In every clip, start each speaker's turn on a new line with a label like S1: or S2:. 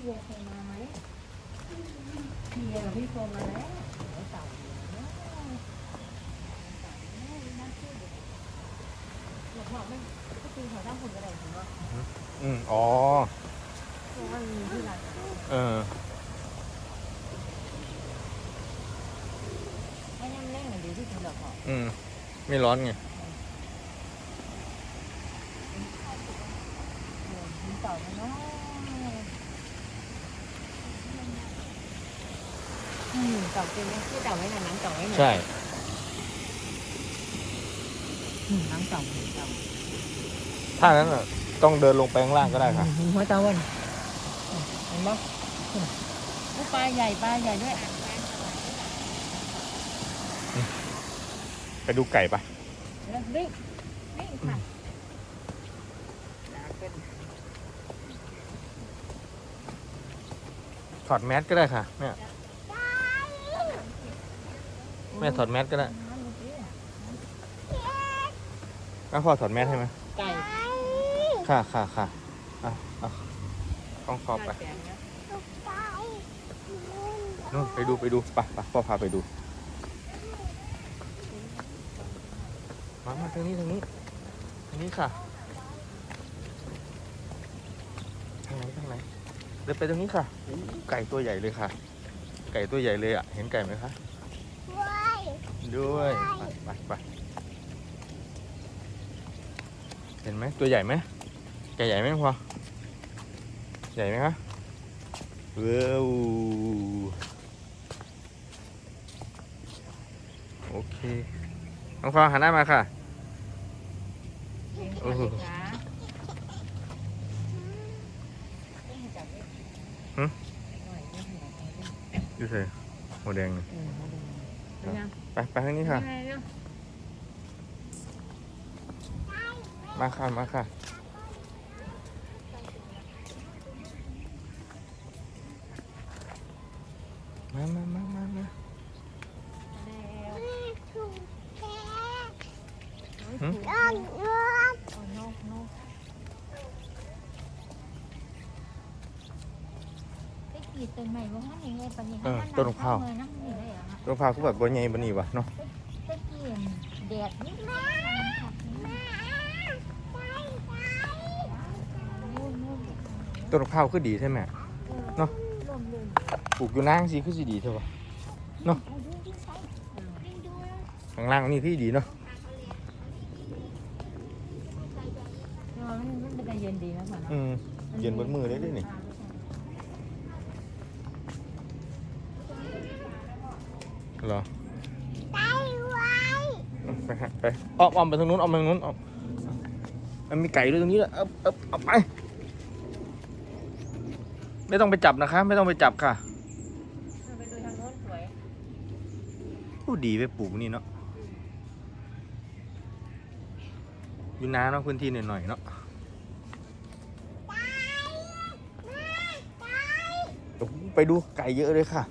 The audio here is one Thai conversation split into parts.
S1: พี่เบียร์เคยมาไหมพี่เบียร์กับพี่โฟมาแล้วเดี๋ยวเต่าอยู่นะหลบหลบไม่ก็คือเขาตั้งผลกระไดถึงว่า
S2: อืมอ๋อ
S1: เพราะว่ามีที่ร้าน
S2: เออ
S1: ไม่ยังเล่นกันดีที่สุดหรอกเหรอ
S2: อืมไม่ร้อนไง
S1: เต่าเนาะ อืมเต่าเป็นไหมที่เต่าไว้ในน้ำเต่าไว้ไหน
S2: ใช่
S1: อืมน้ำเต่าเต่า
S2: ถ้านั้นน่ะต้องเดินลงไปข้างล่างก็ได้ค่ะ
S1: หัวเต่าวันเห็นปะผู้ปลาใหญ่ปลาใหญ่ด้วย
S2: ไปดูไก่ปะ
S1: แล้ววิ่งวิ่งค่ะ
S2: ถอดแมสก็ได้ค่ะแม่ แม่ถอดแมสก็ได้แม่พ่อถอดแมสให้ไหม
S1: ไก่
S2: ค่ะค่ะค่ะอะอะต้องขอไปนู่นไปดูไปดูไปไปพ่อพาไปดู มามาทางนี้ทางนี้ทางนี้ค่ะทางไหนทางไหนเดินไปตรงนี้ค่ะ ไก่ตัวใหญ่เลยค่ะ ไก่ตัวใหญ่เลยอะ เห็นไก่ไหมคะ ด้วยไปไปไปเห็นไหมตัวใหญ่ไหมไก่ใหญ่ไหมพ่อใหญ่ไหมคะว้าวโอเคน้องฟองหันหน้ามาค่ะโอ้โหดูสิหัวแดงนี่ ไปไปทางนี้ค่ะ มาค่ะ มาค่ะ มามามามามา
S1: ต้นไม้ว่ามันยังไงปะเนี่ย
S2: เออต้นมะพร้าว
S1: นั่งนี่ได้เหรอฮะ
S2: ตัวพาคือแบบบนใหญ่บนนี้วะเนาะ
S1: ตะเกียงแดดนิดนึง
S2: ต้นมะพร้าวคือดีใช่ไหมเนาะปลูกอยู่นางสิคือสิดีใช่ปะข้างล่างนี่คือดีเนาะ
S1: มันเป็นเย็นดีนะพ่อเนาะ
S2: อืมเย็นบนมือเลยด้วยนี่ เหรอไปฮะไปอ้อมอ้อมไปทางนู้นอ้อมไปทางนู้นอ้อมมันมีไก่ด้วยตรงนี้แหละเอาเอาเอาไป ไม่ต้องไปจับนะคะ ไม่ต้องไปจับค่ะ
S1: ไปดูทางโน้นสวย
S2: ผู้ดีไปปลูกนี่เนาะอยู่นาเนาะพื้นที่หน่อยๆเนาะโอ้โหไปดูไก่เยอะเลยค่ะ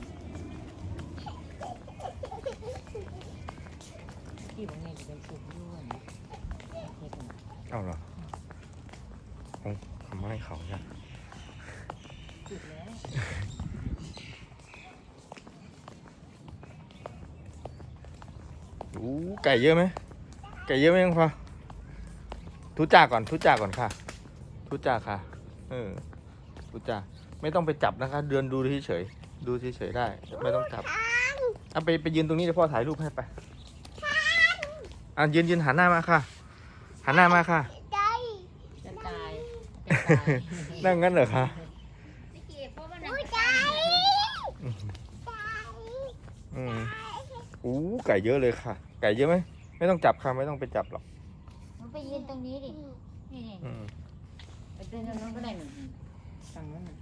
S2: โอ้ไก่เยอะไหมไก่เยอะไหมยังพอทุจ่าก่อนทุจ่าก่อนค่ะ ทุจ่าค่ะ เออทุจ่าไม่ต้องไปจับนะคะ เดินดูเฉยดูเฉยได้ ไม่ต้องจับเอาไปไปยืนตรงนี้เดี๋ยวพ่อถ่ายรูปให้ไปอะยืนยืนหันหน้ามาค่ะหันหน้ามาค่ะ
S1: จะตาย
S2: นั่งงั้นเหรอคะอือู้ไก่เยอะเลยค่ะ ไก่เยอะไหมไม่ต้องจับค่ะไม่ต้องไปจับหรอก
S1: มันไปยืนตรงนี้ดินี่
S2: อืม
S1: ไปเดินตรงนั้นก็ได้หนึ่งฝั่งนั้นน่ะ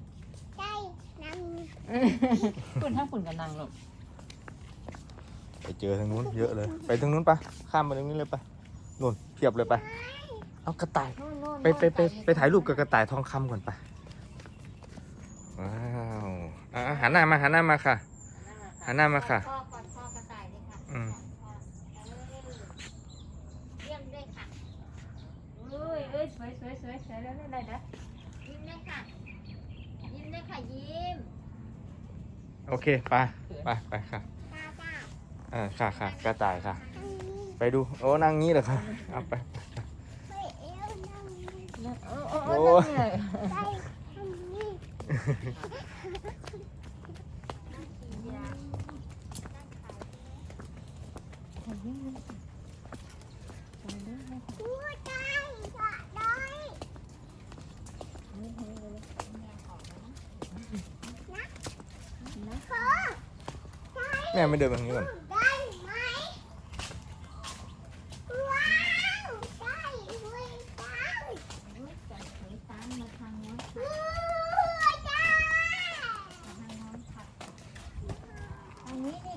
S1: ฝุ่นถ้าฝุ่นกับนางหรอก
S2: ไปเจอทางนู้นเยอะเลย ไปทางนู้นปะข้ามไปตรงนี้เลยปะนู่นเพียบเลยปะเอากระต่ายไปไปไปไปถ่ายรูปกับกระต่ายทองคำก่อนไปว้าวอะหันหน้ามาหันหน้ามาค่ะ หันหน้ามาค่ะ
S1: พ่อก่อนพ่อกระต่ายเลยค่ะ
S2: อืม
S1: เยี่ยมด้วยค่ะเอ้ยเอ้ยสวยสวยสวยสวยแล้วได้แล้วยิ้มด้วยค่ะ ยิ้มด้วยค่ะยิ้
S2: โอ เคไปไปไปค่ะเออค่ะค่ะกระต่ายค่ะ ไปดูโอ้นั่งงี้เหรอคะเอาไป
S1: โอ้โอ้
S2: โอ้
S1: โอ้นั่นไง
S2: แม่ไม่เดินแบบนี้ก่อน
S3: ได้ไหมว้าวได้ด้วยได้อู้ได้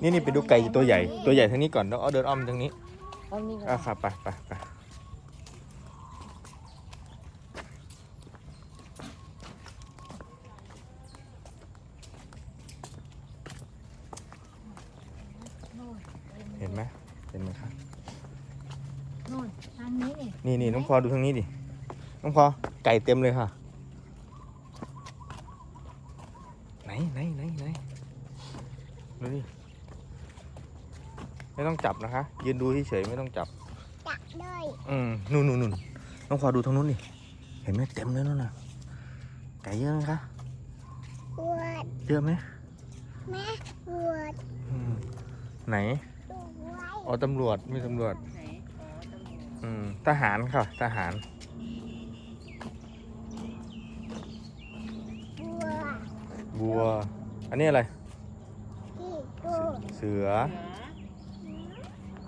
S2: นี่นี่ไปดูไก่ตัวใหญ่ตัวใหญ่ทางนี้ก่อนแล้วเอาเดินอ้อมทางนี้
S1: เอานี่ก่อน
S2: อะค่ะไปไปไปเห็นไหมเห็นไหมครับ
S1: นู่นทาง นี้นี่
S2: นี่นี่น้องพอดูทางนี้ดิ น้องพอไก่เต็มเลยค่ะ ไหนไหนไหนไหนดูดิไม่ต้องจับนะคะ ยืนดูเฉยๆไม่ต้องจับ
S3: จับเลย
S2: อืมนู่นนู่นนู่นน้องพอดูทางนู้นดิ เห็นไหมเต็มเลยนู่นน่ะ ไก่เยอะไหมคะ
S3: ปวด
S2: เยอะไหม
S3: แม่ปวด
S2: อืมไหน
S3: ด้วย
S2: อ๋อตำรวจมีตำรวจ
S1: อื
S2: มทหารค่ะทหาร
S3: ปว
S2: บัว อันนี้อะไร
S3: ที่ตัว
S2: เสือ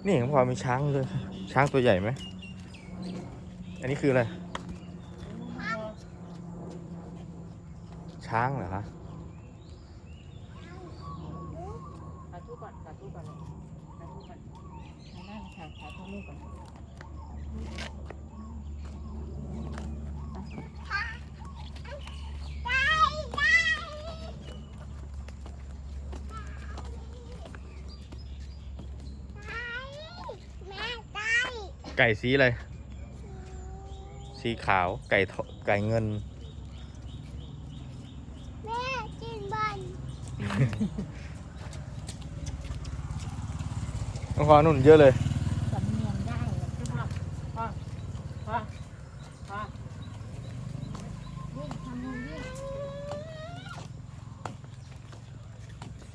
S2: นี่ของพอมีช้างเลยช้างตัวใหญ่ไหม อันนี้คืออะไร ช้างเหรอคะ
S1: สาธุก่อนสาธุก่อนเลยสาธุก่อนนั่นค่ะสาธุลูกก่อน
S3: ได้ได้แม่ได้
S2: ไก่สีอะไร สีขาว ไก่ทอไก่เงิน
S3: แม่กินบอล
S2: น้องพอนุ่นเยอะเลย
S1: สำเนียงได้เลยคือพ่อพ่อพ่อพ่อวิ่งทำมือวิ่ง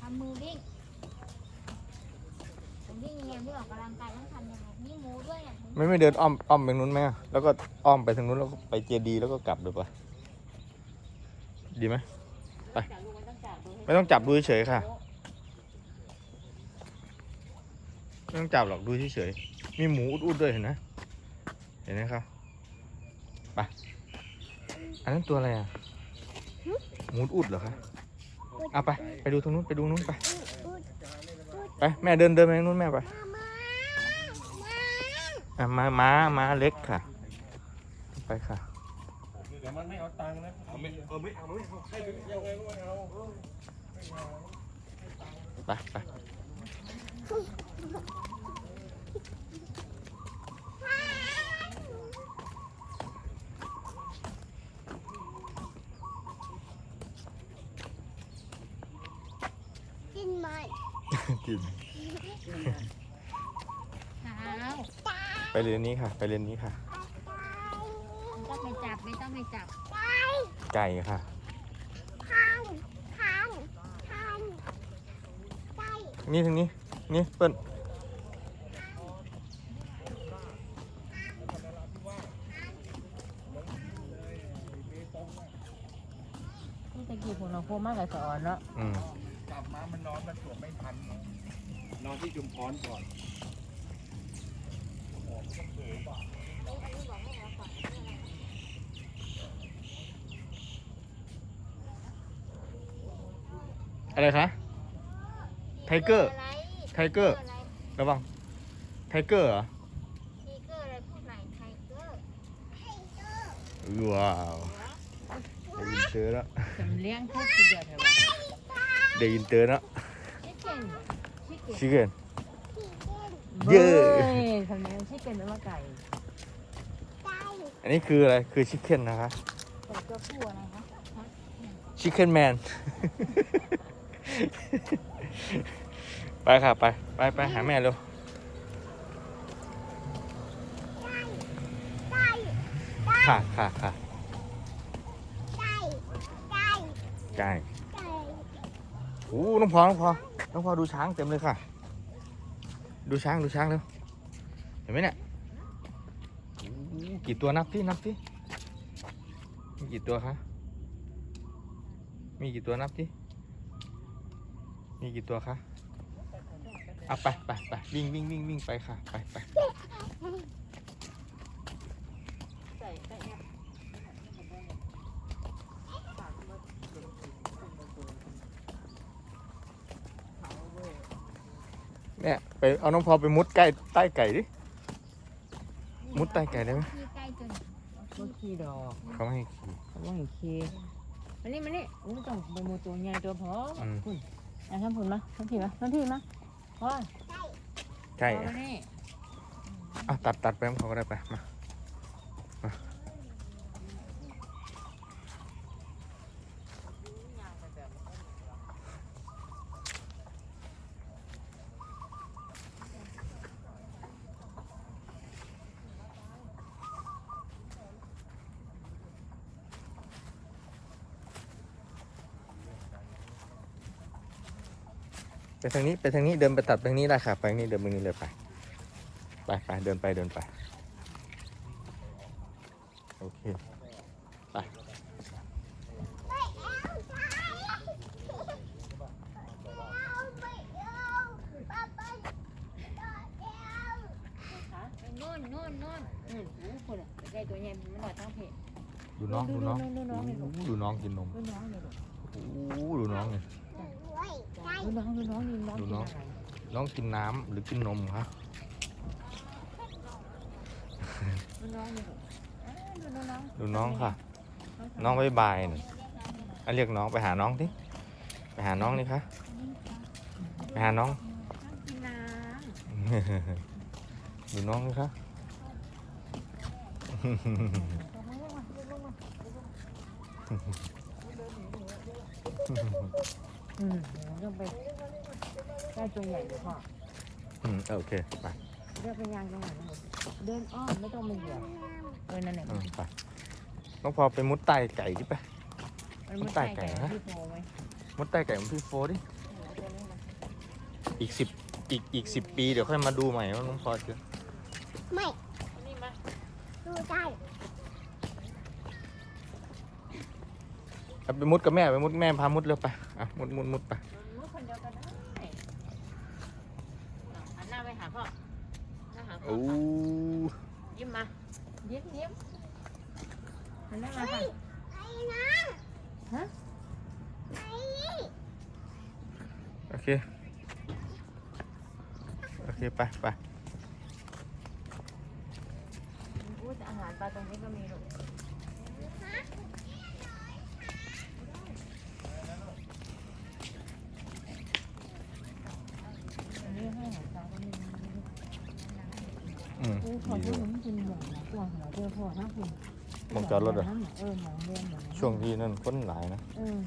S1: ทำมือวิ่งวิ่งยังไงไม่ออกกำลังกายต้องทำยังไงมีหมูด้วยอะ
S2: ไม่เดินอ้อมอ้อมไปนู้นไหมอะแล้วก็อ้อมไปทางนู้นแล้วก็ไปเจดีแล้วก็กลับเลยปะดีไหม
S1: จากลูกมันต้องจาดูให้
S2: ไม่ต้องจับดูเฉยค่ะไม่ต้องจับหรอกดูเฉยมีหมูอุดๆด้วยเห็นไหมเห็นไหมครับไปอันนั้นตัวอะไรอะหมูอุดเหรอคะเอาไปไปดูตรงนู้นไปดูนู้นไปไปแม่เดินเดินไปทางนู้นแม่ไป อะมาม้าม้าเล็กค่ะ ไปค่ะ
S4: เดี๋ยวมันไม่เอาตังค์นะเอาไม่เออไม่เอาไม่เอาให้ไปยังไงก็ไม่เอา
S2: ไปไป
S3: กินมัน
S2: กิน
S1: เท้า
S3: ตาย
S2: ไปเรียนนี้ค่ะ ไปเรียนนี้ค่ะ
S1: ไม่ต้องไปจับไม่ต้องไปจับ
S3: ตาย
S2: ไก่ค่ะ
S3: พังพังพังตาย
S2: นี่ทางนี้ นี่เปิ้ล
S1: ที่ตะกี้ผมเราโคมากกับสอนเนาะ
S2: อืม
S4: กลับมามันนอนมันสวมไม่ทัน นอนที่จุมพรก่อน
S2: อะไรคะไทเกอร์
S3: อะไร
S2: ไทเกอร์
S3: อะไร
S2: ระวัง ไทเกอร์เหรอ
S3: ทีเกอร์อะไรพูดใหม่ไทเกอร์ ไทเกอร์
S2: ว้าวได้ยินเตอร์แล้ว
S1: สำเลี้ยงพูดทีเดียวเถอะวะ
S2: ได้ยินเตอร์แล้ว
S1: ชิคเก้นชิคเก้น
S2: ชิค เก้น
S3: ทีเกอร์
S2: เย้
S1: สำเนียงชิคเก้นแปลว่าไก่
S3: ตาย
S2: อันนี้คืออะไร คือชิคเก้นนะคะ
S1: แต่ตัวผู้อะไรคะ
S2: ชิคเก้นแมน ไปค่ะ ไป ไปไปหาแม่เร็ว
S3: ได้
S2: ค่ะค่ะค่ะ
S3: ได้ได้
S2: ใช่
S3: ได้
S2: โอ้น้องพอน้องพอน้องพอดูช้างเต็มเลยค่ะ ดูช้างดูช้างเร็วเห็นไหมเนี่ยกี่ตัวนับที่นับที่มีกี่ตัวคะมีกี่ตัวนับที่มีกี่ตัวคะเอาไปไปไปวิ่งวิ่งวิ่งวิ่งไปค่ะไปไป
S1: ใส่ใส่เนี่ย
S2: เนี่ยไปเอาน้องพอไปมุดใกล้ใต้ไก่ดิ มุดใต้ไก่ได้ไหม
S3: ที่ใกล้จน
S1: ก็ขี่ดอก
S2: เขาไม่ให้ขี่
S1: เขาว่าให้ขี่มานี่มานี่อู้ต้องไปมูตัวใหญ่ตัวพอ
S2: อืม
S1: คุณอะทำผุนมาทำผีมาทำผีมาพอ
S2: ใช่
S1: พอมานี่
S2: อะตัดตัดไปเขาก็ได้ไปมามา ไปทางนี้ไปทางนี้เดินไปตัดไปทางนี้ได้ค่ะไปทางนี้เดินไปนี้เลยไปไปไปเดินไปเดินไปโอเคไป
S3: ไม่เอาใช่เอาไม่เอาป้าป้าเอา
S1: ขาไปน่นโน่นโน่นนู่นอู้คุณอะไปได้ตัวใหญ่มันหน่อยทั้งเพจ
S2: ดูน้องดูน้อง
S1: ดูน้อง
S2: ดูน้องกินนม
S1: ดูน้องเลยลูก
S2: โอ้ดูน้องเนี่ย
S3: ด้วยใช่
S1: ดูน้องดูน้องดูน้อง
S2: ดู
S1: กิน
S2: น้อง
S1: อะไร
S2: น้องกินน้ำหรือกินนมคะ
S1: ดูน้องเลยลูกอ่าดูน้อง
S2: ดูน้องค่ะ น้องบายบายนี่อะเรียกน้องไปหาน้องดิไปหาน้องนี่คะไปหาน้อง
S1: กินน้
S2: ดูน้องนี่คะำ
S1: อืมต้องไปได้ตัวใหญ่เลยพ่อ
S2: อืมโอเค ไป
S1: เลือกเป็นยางตรงไหนนะเดินอ้อมไม่ต้องมาเหยียบเออนั่นแหละ
S2: อืมไปน้องพอไปมุดใต้ไก่ดิไป
S1: มัน
S2: มัน
S1: ไม่
S2: ใต้
S1: ใต้
S2: ไก่
S1: ไก่
S2: นะ
S1: ที่โผล่ไว้
S2: มุดใต้ไก่ของพี่โฟดิ
S1: เอาตัวนี้มา
S2: อีกสิบอีกอีกสิบปีเดี๋ยวค่อยมาดูใหม่ว่าน้องพอจะ
S3: ไม่
S1: เอานี่มา
S3: ดูได้
S2: เอา ไปมุดกับแม่ไปมุดแม่พามุดเร็วไปอะมุดมุดมุดไป
S1: มือคนเดียวกันได้หันหน้าไปหาพ่อหน้าหาพ่อ
S2: โอ้
S1: ยิ้มมายิ้มยิ้มหันหน้ามาค่ะ
S3: ไอ้นะ
S1: ฮะ
S3: ไอ้
S2: โอเคโอเคไปไป
S1: อู้แต่อาหารปลาตรงนี้ก็มีลูกอันนี้ให้อาหารปลาก็มี
S2: อืม
S1: อู้ขอ
S2: ดี
S1: ดู
S2: ด้วย
S1: มันกินหมูนะตัวหัวเดียวพอนะคุณ
S2: หมองจอดรถเหรอ
S1: เออหมองเรียนหมอง
S2: ช่วงที่นั่นคนหลายนะ
S1: เออ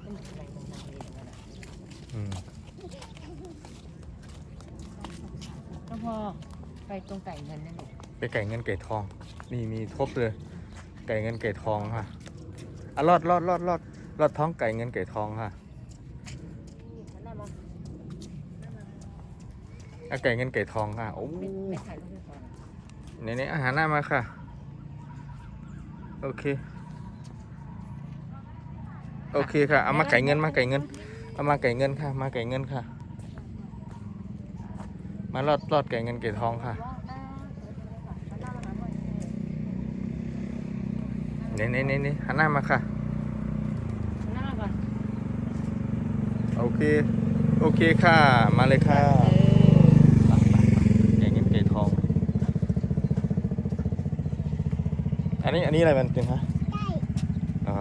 S1: เป็นอะไรตรงนั้นเลยนะ
S2: อืม
S1: ก็พอไปตรงไก่เงินนั่นแหละ
S2: ไปไก่เงินไก่ทอง นี่มีครบเลย ไก่เงินไก่ทองค่ะอะรอดรอดรอดรอดรอดท้องไก่เงินไก่ทองค่ะ
S1: นั่นน่ะมา
S2: อะไก่เงินไก่ทองค่ะ โอ้
S1: ไม่ไม่ถ่ายรูปให้ก่อน
S2: ในนี้อาหารหน้ามาค่ะ โอเค โอเคค่ะ เอามาไก่เงินมาไก่เงิน เอามาไก่เงินค่ะ มาไก่เงินค่ะ มารอดรอดไก่เงินไก่ทองค่ะนี่นี่นี่นี่หันหน้ามาค่ะ
S1: หน้าก่อน
S2: โอเค โอเคค่ะ มาเลยค่ะ
S1: เออ
S2: ไก่เงินไก่ทอง อั นนี้อันนี้อะไรมันเป็นคะ
S3: ได้
S2: อ๋อ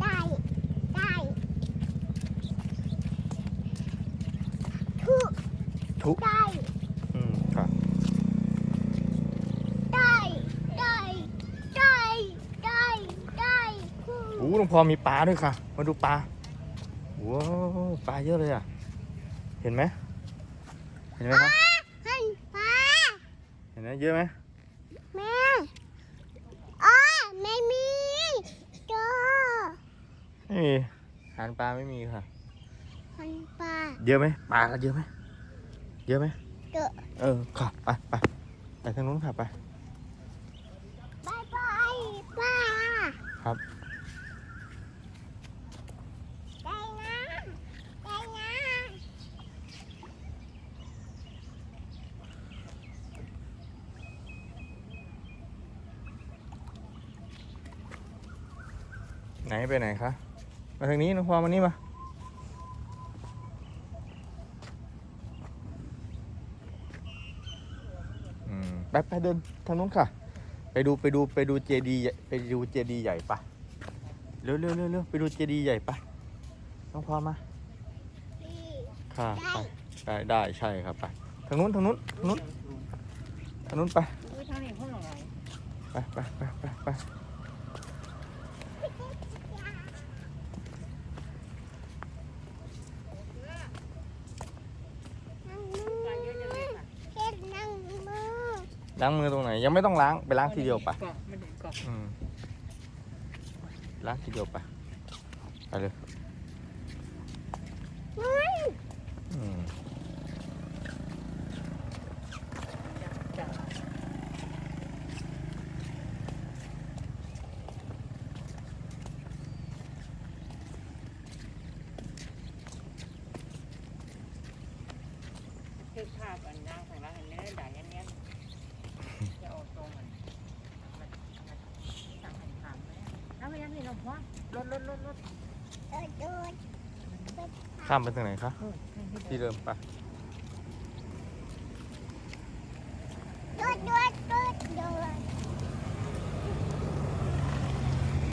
S3: ได้ได้ทุก
S2: ทุก
S3: ได้
S2: อืมค่ะ
S3: ได้ได้ได้ได้ได้
S2: อู้หลวงพ่อมีปลาด้วยค่ะ มาดูปลาว้าวปลาเยอะเลยอะ เห็นไหมเห็นไหมครับ
S3: ให้ปลา
S2: เห็นไหมเยอะไหม
S3: แม่อ๋อไม่มีเจอ
S2: ไม่มีอาหารปลาไม่มีค่ะ
S3: ให้ปลา
S2: เยอะไหมปลาเยอะไหมเยอะไหม
S3: เจอ
S2: เออค่ะไปไปไปทางนู้นค่ะไป
S3: บายบายปลา
S2: ครับ
S3: ได้นะได้นะ
S2: ไหนไปไหนคะ มาทางนี้น้องพอมานี่มาอืมไปไปเดินทางนู้นค่ะ ไปดูไปดูไปดูเจดีย์ไปดูเจดีย์ใหญ่ปะเร็วเร็วเร็วเร็วไปดูเจดีย์ใหญ่ปะน้องพอมา
S3: พี่
S2: ค่ะไปได้ได้ใช่ครับไปทางนู้นทางนู้นทางนู้นทางนู้นไป
S1: อุ้ยทางนี้เขาหน่อย
S2: ไปไปไปไปไป
S3: นั่งมือ
S1: ปลาเยอะจังเลยค่ะ
S3: เช็ดนั่งมือ
S2: ล้างมือตรงไหน ยังไม่ต้องล้างไปล้างทีเดียวไป
S1: เกาะมันถึงเกาะ
S2: อืมล้างทีเดียวไปไปเลย
S3: นั่น
S2: อืม
S1: จ้ะเก็บภาพอันนั่งของเราอันนี้ได้ยันเนี้ยจะเอาตรงมันมันมันสั่งให้ถามไหมแล้วไม่ยังนี่เราพอรถรถรถรถ
S3: โดดโดด
S2: ข้ามไปทางไหนคะ
S1: เออให้ให้
S2: ที่
S1: เดิน
S2: เดิมไป
S1: เ